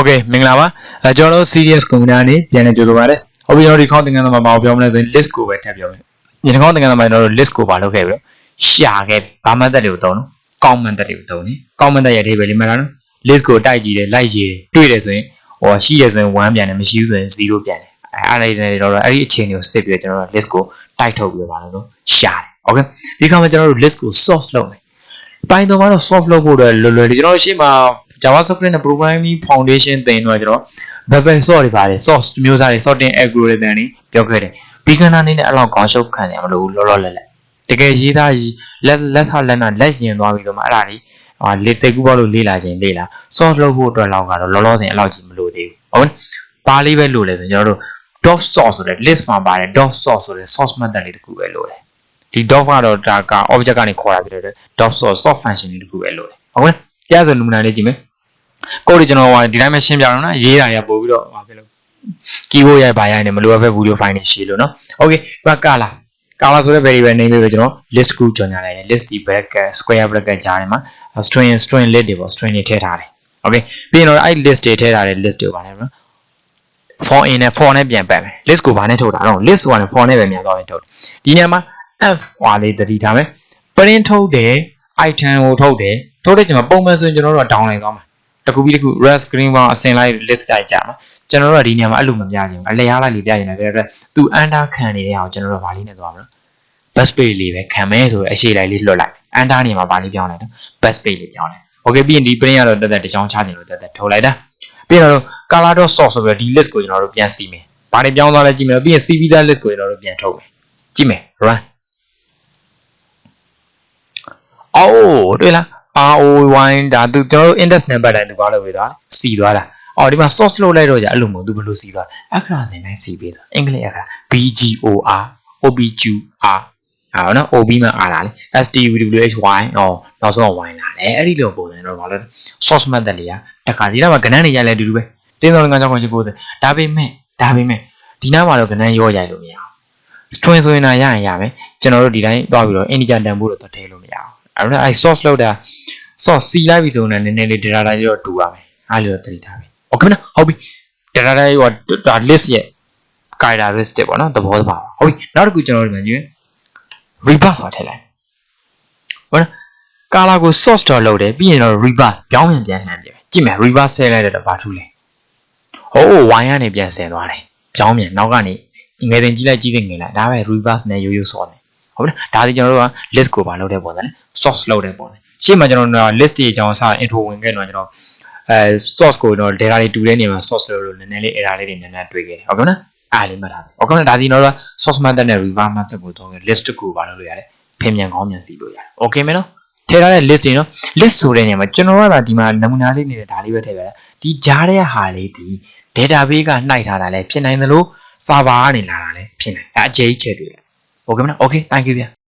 Okay မင်္ဂလာပါအဲကျွန်တော်တို့ serious community နေပြန်လည်ကြိုဆိုပါရစေဟုတ်ပြီကျွန်တော်ဒီခေါင်းသင်ခန်းသမားဘာကိုပြောမလဲဆိုရင် list ကိုပဲထပ်ပြောမယ်ဒီခေါင်းသင်ခန်းသမားကျွန်တော်တို့ list ကိုပါလုပ်ခဲ့ပြီးတော့ရှာခဲ့ဘာမှတ်သက်တွေကိုသုံးနော်ကောင်းမှတ်သက်တွေကိုသုံးနေကောင်းမှတ်သက်ရဲ့အဓိပ္ပာယ်လေးမှတ်တာနော် list ကိုတိုက်ကြည့်တယ်လိုက်ကြည့်တယ်တွေ့တယ်ဆိုရင်ဟောရှိတယ်ဆိုရင်1ပြန်တယ်မရှိဘူးဆိုရင်0ပြန်တယ်အဲအဲ့ဒါတွေတော့အဲ့ဒီအခြေအနေကိုစစ်ပြီးတော့ကျွန်တော်တို့ list ကိုတိုက်ထုတ်ပြီးတော့ပါလို့ရှာတယ် okay ဒီခါမှာကျွန်တော်တို့ list ကို source လုပ်မယ် Python မှာတော့ soft လုပ်ဖို့အတွက်လွယ်လွယ်လေးကျွန်တော်တို့ရှေ့မှာ JavaScript နဲ့ Programming Foundation သင်တော့ကျွန်တော် Bubble sort တွေပါတယ် source မျိုးစားတွေ sorting algorithm တွေပြောခဲ့တယ် beginner အနေနဲ့အဲ့လောက်ခေါင်းရှုပ်ခံရမလို့လောလောလတ်လတ်တကယ်ရေးသားလက်လက်ဆလက်နာလက်ရင်သွားပြီဆိုမှအဲ့ဒါတွေဟာလေစိတ်ကူးပေါက်လို့လေ့လာခြင်းလေ့လာ source လုပ်ဖို့အတွက်လောက်ကတော့လောလောဆယ်အဲ့လောက်ကြီးမလိုသေးဘူးဟုတ်ပါလေးပဲလိုလဲဆိုကျွန်တော်တို့ dot source ဆိုတဲ့ list မှာပါတယ် dot source ဆိုတဲ့ source method လေးတစ်ခုပဲလိုတယ်ဒီ dot ကတော့ဒါက object ကနေခေါ်တာဖြစ်တဲ့ dot source source function လေးတစ်ခုပဲလိုတယ်ဟုတ်ကဲ့တရားဆိုလူမနာလေးကြည့်မယ် ကိုယ်ဒီကျွန်တော်ဟိုဒီတိုင်းပဲရှင်းပြတော့နော်ရေးတာတွေကပို့ပြီးတော့ဟာဖြစ်လို့ keyboard ရိုက်ပါရိုက်နေမလိုအပ်ပဲ video file တွေရှင်းလို့နော် okay ဘာကလာကာလာဆိုတဲ့ variable name လေးပဲကျွန်တော် list ကူကြော်ညာလိုက်တယ် list ဒီ bracket square bracket ကြားထဲမှာ string string list တွေပေါ့ string တွေထည့်ထားတယ် okay ပြီးရင်တော့အဲ့ list တွေထည့်ထားတဲ့ list တွေပါလဲနော် for in နဲ့ for နဲ့ပြန်ပတ်မယ် list ကိုဘာနဲ့ထုတ်တာတော့ list ဆိုတာ for နဲ့ပဲမြန်သွားရင်ထုတ်တယ်ဒီနေရာမှာ f ဟွာလေးတတိထားမယ် print ထုတ်တယ် item ကိုထုတ်တယ်ထုတ်တဲ့ချိန်မှာပုံမှန်ဆိုရင်ကျွန်တော်တို့က down လိုက်သွားမှာ တစ်ခုပြီးတစ်ခု red screen ပေါင်းအစင်လိုက် list လိုက်ကြမှာကျွန်တော်တို့ကဒီနေရာမှာအဲ့လိုမပြချင်ဘူးအလျားလိုက်လေးပြချင်တယ်တဲ့အတွက်သူ under ခံနေတဲ့အောင်ကျွန်တော်တို့ကဘာလေးနဲ့သွားမလို့ bus page လေးပဲခံမဲဆိုရအရှိလိုက်လေးလွတ်လိုက် under နေမှာဘာလေးပြောင်းလိုက်တော့ bus page လေးပြောင်းလိုက် okay ပြီးရင်ဒီ print ကတော့တက်တက်တစ်ချောင်းချခြင်းလို့တက်တက်ထုတ်လိုက်တာပြီးတော့ color.source ဆိုပြီးဒီ list ကိုကျွန်တော်တို့ပြန်စီမယ်ဘာတွေပြောင်းသွားလဲကြည့်မယ်ပြီးရင် CV that list ကိုကျွန်တော်တို့ပြန်ထုတ်မယ်ကြည့်မယ် run အိုးတွေ့လား ROY ဒါသူကျွန်တော်တို့ index number တိုင်းသူဘာလုပ်ပေးသွားလဲစီသွားတာအော်ဒီမှာ source လို့လိုက်တော့じゃအဲ့လိုမျိုးသူဘယ်လိုစီသွားအခရာစင်တိုင်းစီပေးသွားအင်္ဂလိပ်အခရာ BGOR OBQR ဟာနော် OB မှာ R လာလေ STUWHY အော်နောက်ဆုံး Y လာလေအဲ့ဒီလိုပုံစံတော့ဘာလဲ source method လေးကတခါဒီနောက်မှာကဏ္ဍတွေရိုက်လဲအတူတူပဲတင်းတော်ငါကြောင့်90ဒါပေမဲ့ဒါပေမဲ့ဒီနောက်မှာတော့ကဏ္ဍရောရိုက်လို့မရအောင် string ဆိုရင်တော့ရရင်ရမယ်ကျွန်တော်တို့ဒီတိုင်းတွားပြီးတော့ integer တန်ဖို့တော့ထည့်လို့မရအောင် အဲ့တော့အဲ့ source လောက်တာ source စီလိုက်ပြီဆိုရင်လည်းနည်းနည်းလေး data တိုင်းတော့တူရမယ်အားလို့သတိထားပြီ okay မနော်ဟုတ်ပြီ data တိုင်းဟိုဒါ list ရဲ့ characteristic ပေါ့နော်သဘောတဘာဟုတ်ပြီနောက်တစ်ခုကျွန်တော်တို့ပြန်ကြည့် reverse ဆိုတာထည့်လိုက်ဟုတ်နော်ကာလာကို source တော့လုပ်တယ်ပြီးရင်တော့ reverse ပြောင်းပြန်ပြန်လှမ်းတယ်ကြည့်မယ် reverse ထည့်လိုက်တဲ့ဘာထူးလဲဟိုး y ကနေပြန်ဆင်သွားတယ်ပြောင်းပြန်နောက်ကနေငယ်တင်ကြီးလိုက်ကြီးတင်ငယ်လိုက်ဒါပဲ reverse နဲ့ရိုးရိုးစောတယ် ဟုတ်ပြီဒါဒီကျွန်တော်တို့က list ကိုပါလုပ်တဲ့ပုံစံနဲ့ source လုပ်တဲ့ပုံစံရှေ့မှာကျွန်တော်တို့ list တွေအကြောင်းစ intro ဝင်ခဲ့တော့ကျွန်တော်အဲ source ကိုတော့ data တွေတူတဲ့နေရာမှာ source လို့လို့နည်းနည်းလေး error လေးတွေနည်းနည်းတွေ့ခဲ့တယ်ဟုတ်ကဲ့နော်အားလေးမှတ်ထားပြီဟုတ်ကဲ့ဒါဒီတော့ source method နဲ့ reverse method ကိုသုံးခဲ့ list ကိုပါလုပ်လို့ရတယ်ဖင်မြန်ကောင်းမြန်စီလို့ရတယ် okay မယ်နော်ထည့်ထားတဲ့ list တွေနော် list ဆိုတဲ့နေရာမှာကျွန်တော်ကဒီမှာနမူနာလေးနေတဲ့ဒါလေးပဲထည့်ပြတာဒီကြားတဲ့ဟာလေးဒီ database ကနှိုက်ထားတာလည်းဖြစ်နိုင်သလို server ကနေလာတာလည်းဖြစ်နိုင်အဲအကျေးချက်တွေ okay မနော် okay thank you ဗျာ